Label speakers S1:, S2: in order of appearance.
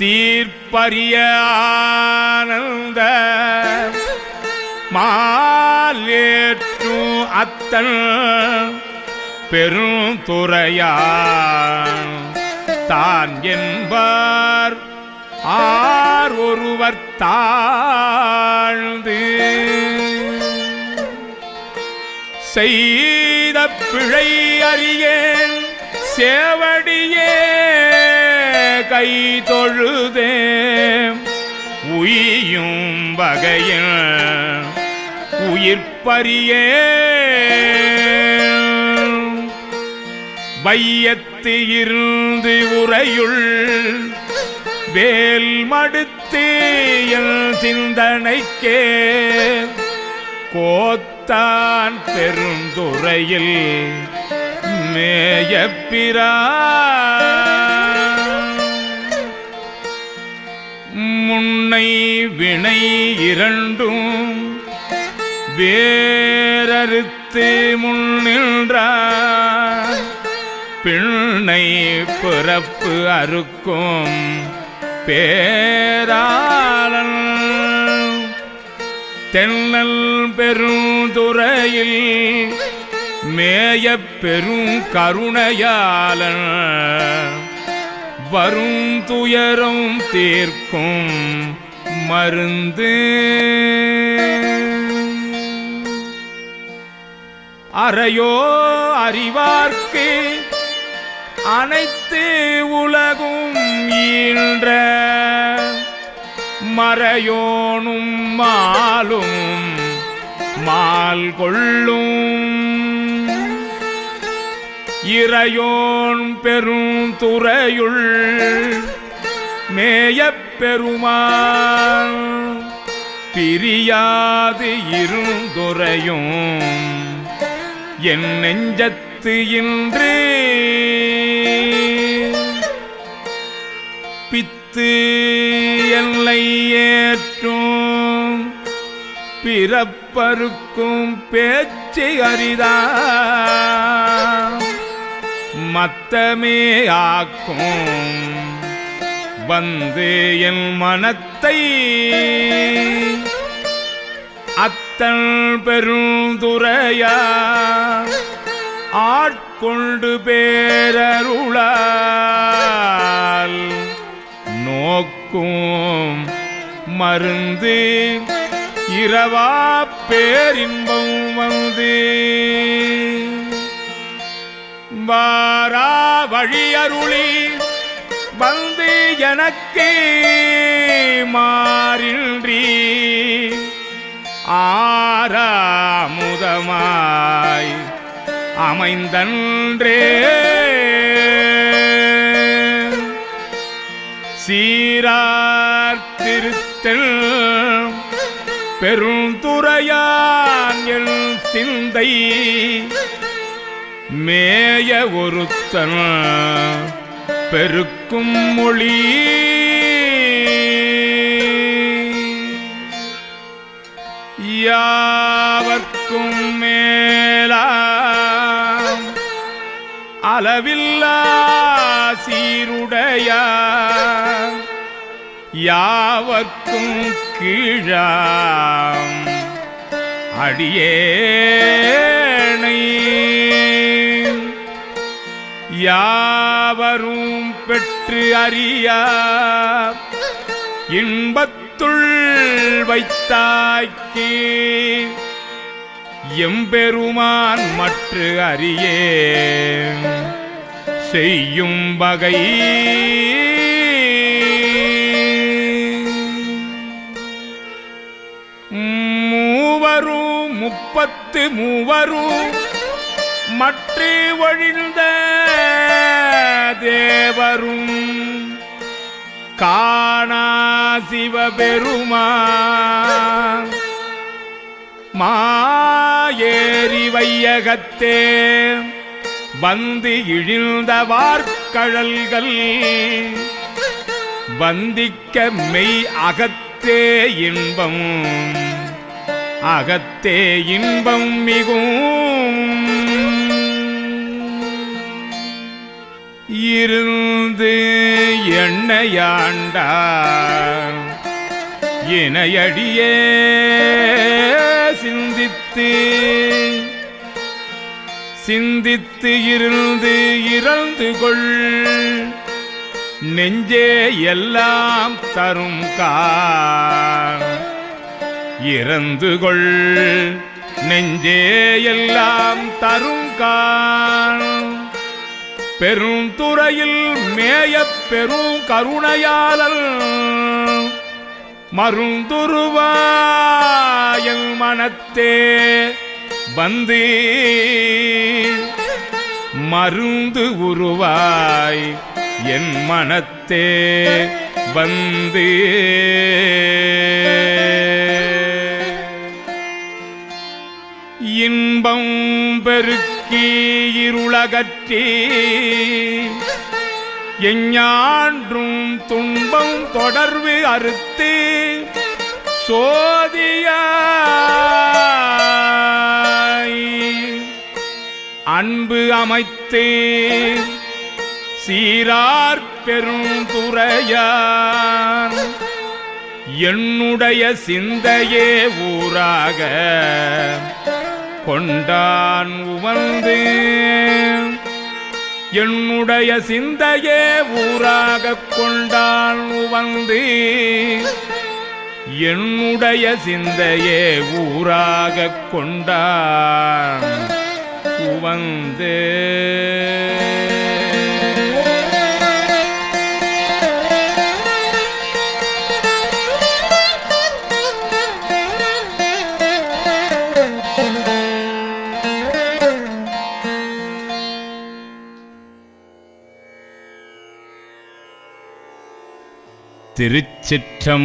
S1: தீர்ப்பரிய ஆனந்த மாலேற்றும் அத்தன் பெருந்துறையான். தான் என்பார் ஆர் ஒருவர் தாழ்ந்து செய்த பிழை அறியேன். சேவடியே கை தொழுதே உய்யும் வகையில் உயிர்ப்பறியே வையத்து இருந்து உரையுள் வேல் மடுத்தேயல் சிந்தனைக்கே. கோத்தான் பெருந்துறையில் மேயப்பிரா இரண்டும் வேறறுத்து முன்னின்றார் பிள்ளை பிறப்பு அறுக்கும் பேராளன். தென்னல் பெருந்துறையில் மேய பெரும் கருணையாளன். வரும் துயரம் தீர்க்கும் மருந்து. அறையோ அறிவார்க்கு அனைத்து உலகும் ஈன்ற. மறையோனும் மாலும் மால் கொள்ளும். இறையோன் பெரும் துறையுள் மேயப் பெருமான் பிரியாது இருந்துரையும் என் நெஞ்சத்து இன்று பித்து எல்லை ஏற்றும். பிறப்பருக்கும் பேச்சு அரிதா மத்தமே ஆக்கும். வந்து என் மனத்தை அத்தன் பெருந்துரையா ஆட்கொண்டு பேரருளால் நோக்கும் மருந்து இரவா பேரின்பம் வந்து. வாரா வழியருளி வந்து எனக்கே மாறின்றி. ஆறாமுதமாய் அமைந்தன்றே. சீரார் திருத்தல் பெருந்துறையான் என் சிந்தை. மேய ஒருத்தன் பெருக்கும் மொழி. யாவர்க்கும் மேலா அளவில்லா சீருடைய. யாவர்க்கும் கீழாம் அடியேனை. யா யாவரும் பெற்று அறிய இன்பத்துள் வைத்தாய்க்கு. எம்பெருமான் மற்ற அறியே செய்யும் வகை. மூவரும் முப்பத்து மூவரும் மற்ற ஒழிந்த தேவரும் காணா சிவபெருமா மாயேறி வையகத்தே வந்து இழிந்த வார்க்கழல்கள். வந்திக்க மெய் அகத்தே இன்பம் அகத்தே இன்பம் மிகும். இருந்து எண்ணையாண்டார் இணையடியே சிந்தித்து சிந்தித்து இருந்து இறந்து கொள். நெஞ்சே எல்லாம் தரும் கார் இறந்து கொள். நெஞ்சே எல்லாம் தரும் கான். பெருந்துறையில் மேய பெரும் கருணையாளல் மருந்துருவாயல் மனத்தே வந்து. மருந்து உருவாய் என் மனத்தே வந்து. இன்பம் பெருக்கி இருளகற்றி எஞ்ஞான்றும் துன்பம் தொடர்பு அறுத்து சோதிய அன்பு அமைத்து சீரார் பெருந்துறையான் என்னுடைய சிந்தையே ஊராக கொண்டான் உவந்து. என்னுடைய சிந்தையே ஊராக கொண்டான் உவந்து. என்னுடைய சிந்தையே ஊராக கொண்டான் உவந்தே. திருச்சிற்றம்பலம்.